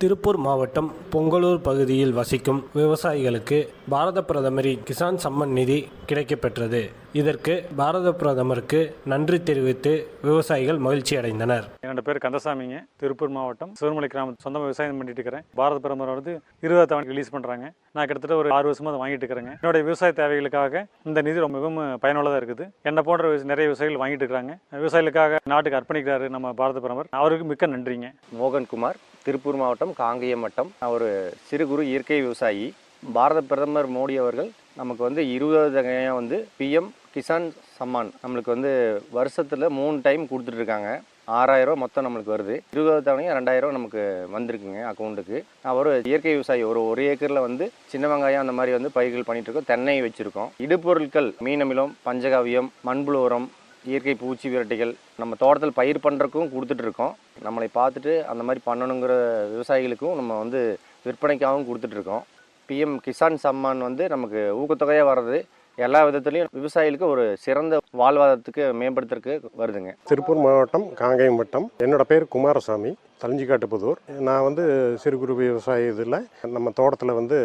திருப்பூர் மாவட்டம் பொங்கலூர் பகுதியில் வசிக்கும் விவசாயிகளுக்கு பாரத பிரதமரின் கிசான் சம்மன் நிதி கிடைக்கப்பெற்றது. இதற்கு பாரத பிரதமருக்கு நன்றி தெரிவித்து விவசாயிகள் மகிழ்ச்சி அடைந்தனர். என்னோட பேர் கந்தசாமிங்க. திருப்பூர் மாவட்டம் சிவமலை கிராமம் சொந்தமாக விவசாயம் பண்ணிட்டு இருக்கிறேன். பாரத பிரதமர் வந்து இருபது தவணை ரிலீஸ் பண்ணுறாங்க நான் கிட்டத்தட்ட ஒரு ஆறு வருஷமா அதை வாங்கிட்டு இருக்கிறேங்க. என்னோட விவசாய தேவைகளுக்காக இந்த நிதி ரொம்ப மிகவும் பயனுள்ளதாக இருக்குது. என்னை போன்ற நிறைய விவசாயிகள் வாங்கிட்டு இருக்கிறாங்க. விவசாயிகளுக்காக நாட்டுக்கு அர்ப்பணிக்கிறாரு நம்ம பாரத பிரதமர். அவருக்கு மிக்க நன்றிங்க. மோகன்குமார் திருப்பூர் மாவட்டம் காங்கேயம் வட்டம் நான் ஒரு சிறு குறு இயற்கை விவசாயி. பாரத பிரதமர் மோடி அவர்கள் நமக்கு வந்து இருபது வகையாக வந்து பிஎம் கிசான் சம்மான் நம்மளுக்கு வந்து வருஷத்தில் மூணு டைம் கொடுத்துட்ருக்காங்க. ஆறாயிரம் மொத்தம் நம்மளுக்கு வருது. இருபது தவணையும் ரெண்டாயிரம் நமக்கு வந்திருக்குங்க அக்கௌண்ட்டுக்கு நான் ஒரு இயற்கை விவசாயி ஒரு ஒரு ஏக்கரில் வந்து சின்ன வெங்காயம் அந்த மாதிரி வந்து பயிர்கள் பண்ணிகிட்ருக்கோம் தென்னை வச்சுருக்கோம். இடுபொருட்கள் மீனமிலம் பஞ்சகாவியம் மண்புழு உரம் இயற்கை பூச்சி விரட்டிகள் நம்ம தோட்டத்தில் பயிர் பண்ணுறக்கும் கொடுத்துட்ருக்கோம். நம்மளை பார்த்துட்டு அந்த மாதிரி பண்ணணுங்கிற விவசாயிகளுக்கும் நம்ம வந்து விற்பனைக்காகவும் கொடுத்துட்ருக்கோம். பிஎம் கிசான் சம்மான் வந்து நமக்கு ஊக்கத்தொகையாக வர்றது எல்லா விதத்துலேயும் விவசாயிகளுக்கு ஒரு சிறந்த வாழ்வாதாரத்துக்கு மேம்படுத்துறதுக்கு வருதுங்க. திருப்பூர் மாவட்டம் காங்கேயம் வட்டம். என்னோட பேர் குமாரசாமி. தலிஞ்சிக்காட்டுப்புதூர் நான் வந்து சிறு குறு விவசாய இதில். நம்ம தோட்டத்தில் வந்து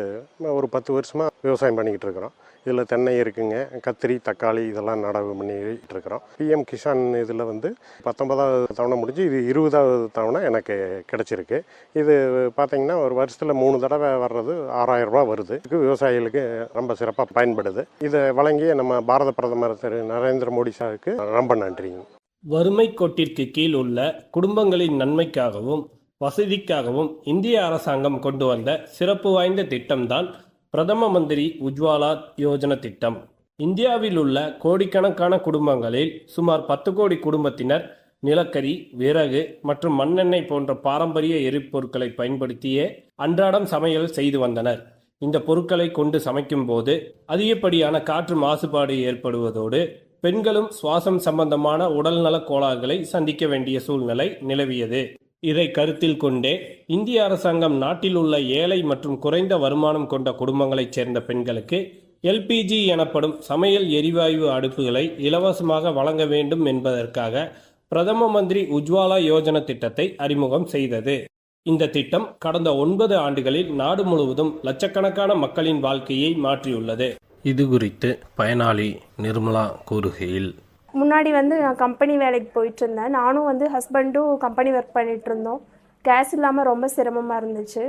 ஒரு பத்து வருஷமாக விவசாயம் பண்ணிக்கிட்டு இருக்கிறோம். இதில் தென்னை இருக்குங்க கத்திரி தக்காளி இதெல்லாம் நடவு பண்ணிக்கிட்டு இருக்கிறோம். பிஎம் கிஷான் இதில் வந்து பத்தொன்பதாவது தவணை முடிஞ்சு இது இருபதாவது தவணை எனக்கு கிடச்சிருக்கு. இது பார்த்தீங்கன்னா ஒரு வருஷத்தில் மூணு தடவை வர்றது ஆறாயிரம் ரூபாய் வருது. இதுக்கு விவசாயிகளுக்கு ரொம்ப சிறப்பாக பயன்படுது. இதை வழங்கிய நம்ம பாரத பிரதமர் திரு நரேந்திர மோடி சாருக்கு ரொம்ப நன்றிங்க. வறுமை கோட்டிற்கு கீழ் உள்ள குடும்பங்களின் நன்மைக்காகவும் வசதிக்காகவும் இந்திய அரசாங்கம் கொண்டு வந்த சிறப்பு வாய்ந்த திட்டம்தான் பிரதம மந்திரி உஜ்வாலா யோஜனா திட்டம். இந்தியாவில் உள்ள கோடிக்கணக்கான குடும்பங்களில் சுமார் பத்து கோடி குடும்பத்தினர் நிலக்கரி விறகு மற்றும் மண்ணெண்ணெய் போன்ற பாரம்பரிய எரிபொருட்களை பயன்படுத்தியே அன்றாடம் சமையல் செய்து வந்தனர். இந்த பொருட்களை கொண்டு சமைக்கும்போது அதிகப்படியான காற்று மாசுபாடு ஏற்படுவதோடு பெண்களும் சுவாசம் சம்பந்தமான உடல்நலக் கோளாறுகளை சந்திக்க வேண்டிய சூழ்நிலை நிலவியது. இதை கருத்தில் கொண்டே இந்திய அரசாங்கம் நாட்டில் உள்ள ஏழை மற்றும் குறைந்த வருமானம் கொண்ட குடும்பங்களைச் சேர்ந்த பெண்களுக்கு எல்பிஜி எனப்படும் சமையல் எரிவாயு அடுப்புகளை இலவசமாக வழங்க வேண்டும் என்பதற்காக பிரதம மந்திரி உஜ்வாலா யோஜனா திட்டத்தை அறிமுகம் செய்தது. இந்த திட்டம் கடந்த ஒன்பது ஆண்டுகளில் நாடு முழுவதும் லட்சக்கணக்கான மக்களின் வாழ்க்கையை மாற்றியுள்ளது. இது குறித்து பயனாளி நிர்மலா கூறுகையில் முன்னாடி வந்து நான் கம்பெனி வேலைக்கு போயிட்டு இருந்தேன் நானும் வந்து ஹஸ்பண்டும் கம்பெனி ஒர்க் பண்ணிட்டு இருந்தோம் கேஸ் இல்லாமல் ரொம்ப சிரமமாக இருந்துச்சு.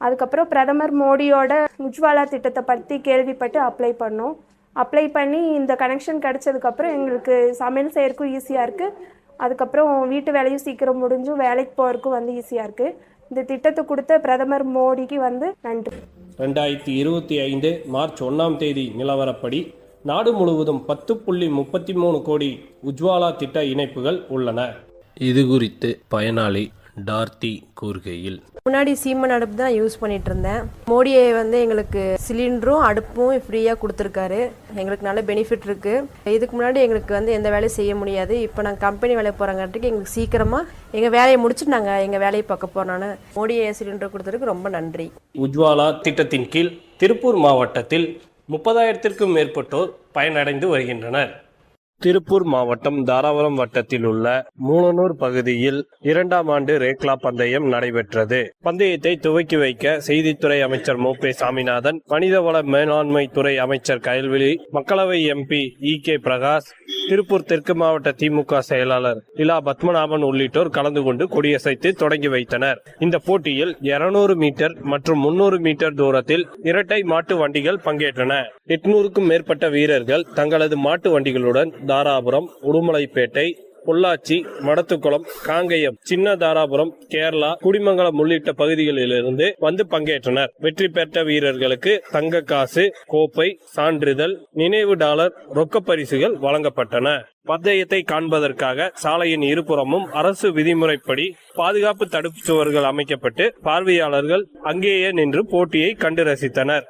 அதுக்கப்புறம் பிரதமர் மோடியோட உஜ்வாலா திட்டத்தை பற்றி கேள்விப்பட்டு அப்ளை பண்ணோம். அப்ளை பண்ணி இந்த கனெக்ஷன் கிடச்சதுக்கப்புறம் எங்களுக்கு சமையல் செய்யறதுக்கும் ஈஸியாக இருக்குது அதுக்கப்புறம் வீட்டு வேலையும் சீக்கிரம் முடிஞ்சும் வேலைக்கு போகிறதுக்கும் வந்து ஈஸியாக இருக்குது இந்த திட்டத்தை கொடுத்த பிரதமர் மோடிக்கு வந்து நன்றி. ரெண்டாயிரத்தி இருபத்தி ஐந்து மார்ச் ஒன்றாம் தேதி நிலவரப்படி நாடு முழுவதும் பத்து புள்ளி முப்பத்தி மூணு கோடி உஜ்வாலா திட்ட இணைப்புகள் உள்ளன. இது குறித்து பயனாளி டார்த்தி கூறுகையில். முன்னாடி சீமன் அடுப்பு தான் யூஸ் பண்ணிட்டு இருந்தேன் மோடியை வந்து எங்களுக்கு சிலிண்டரும் அடுப்பும் ஃப்ரீயாக கொடுத்துருக்காரு. எங்களுக்கு நல்ல பெனிஃபிட் இருக்கு. இதுக்கு முன்னாடி எங்களுக்கு வந்து எந்த வேலையும் செய்ய முடியாது. இப்போ நாங்கள் கம்பெனி வேலை போகிறங்காட்டிக்கு எங்களுக்கு சீக்கிரமாக எங்கள் வேலையை முடிச்சுட்டு நாங்கள் எங்கள் வேலையை பார்க்க போகிறோன்னு மோடியை சிலிண்டர் கொடுத்ததுக்கு ரொம்ப நன்றி. உஜ்வாலா திட்டத்தின் கீழ் திருப்பூர் மாவட்டத்தில் முப்பதாயிரத்திற்கும் மேற்பட்டோர் பயனடைந்து வருகின்றனர். திருப்பூர் மாவட்டம் தாராபுரம் வட்டத்தில் உள்ள மூலனூர் பகுதியில் இரண்டாம் ஆண்டு ரேக்லா பந்தயம் நடைபெற்றது. பந்தயத்தை துவக்கி வைக்க செய்தித்துறை அமைச்சர் மு பே சாமிநாதன் மனிதவள மேலாண்மை துறை அமைச்சர் கயல்விழி மக்களவை MP E K Prakash Tiruppur தெற்கு மாவட்ட திமுக செயலாளர் இலா பத்மநாபன் உள்ளிட்டோர் கலந்து கொண்டு கொடியசைத்து தொடங்கி வைத்தனர். இந்த போட்டியில் 200 மீட்டர் மற்றும் 300 மீட்டர் தூரத்தில் இரட்டை மாட்டு வண்டிகள் பங்கேற்றன. எட்நூறுக்கும் மேற்பட்ட வீரர்கள் தங்களது மாட்டு வண்டிகளுடன் தாராபுரம் உடுமலைப்பேட்டை பொள்ளாச்சி மடத்துக்குளம் காங்கயம் சின்ன தாராபுரம் கேரளா குடிமங்கலம் உள்ளிட்ட பகுதிகளிலிருந்து வந்து பங்கேற்றனர். வெற்றி பெற்ற வீரர்களுக்கு தங்க காசு கோப்பை சான்றிதழ் நினைவு டாலர் ரொக்க பரிசுகள் வழங்கப்பட்டன. பந்தயத்தை காண்பதற்காக சாலையின் இருபுறமும் அரசு விதிமுறைப்படி பாதுகாப்பு தடுப்பு சுவர்கள் அமைக்கப்பட்டு பார்வையாளர்கள் அங்கேயே நின்று போட்டியை கண்டு ரசித்தனர்.